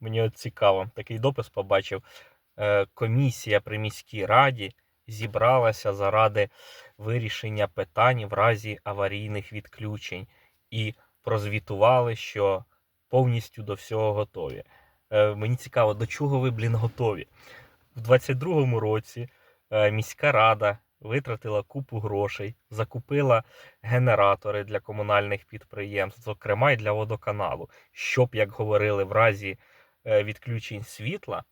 Мені от цікаво, такий допис побачив. Е, Комісія при міській раді зібралася заради вирішення питань в разі аварійних відключень і прозвітували, що повністю до всього готові. Е, Мені цікаво, до чого ви, блін, готові? В 22-му році е, міська рада витратила купу грошей, закупила генератори для комунальних підприємств, зокрема й для водоканалу, щоб, як говорили, в разі відключень світла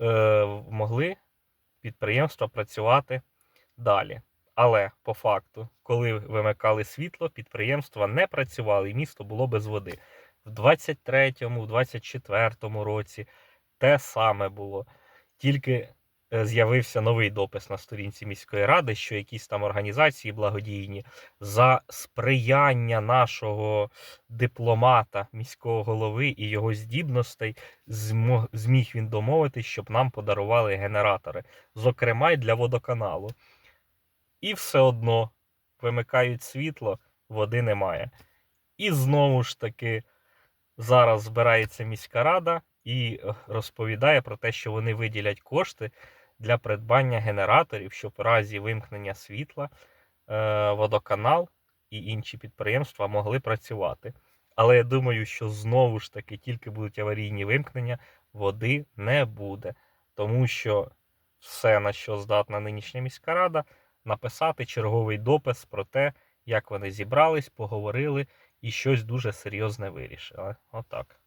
е, могли підприємства працювати далі. Але по факту, коли вимикали світло, підприємства не працювали, і місто було без води. В 23-му, в 24-му році те саме було. Тільки е, з'явився новий допис на сторінці міської ради, що якісь там організації благодійні за сприяння нашого дипломата, міського голови і його здібностей зміг він домовитись, щоб нам подарували генератори, зокрема й для водоканалу. І все одно вимикають світло, води немає. І знову ж таки зараз збирається міська рада і е, розповідає про те, що вони виділять кошти для придбання генераторів, щоб в разі вимкнення світла е, водоканал і інші підприємства могли працювати. Але я думаю, що знову ж таки тільки будуть аварійні вимкнення, води не буде. Тому що все, на що здатна нинішня міська рада, написати черговий допис про те, як вони зібрались, поговорили і щось дуже серйозне вирішили. Отак.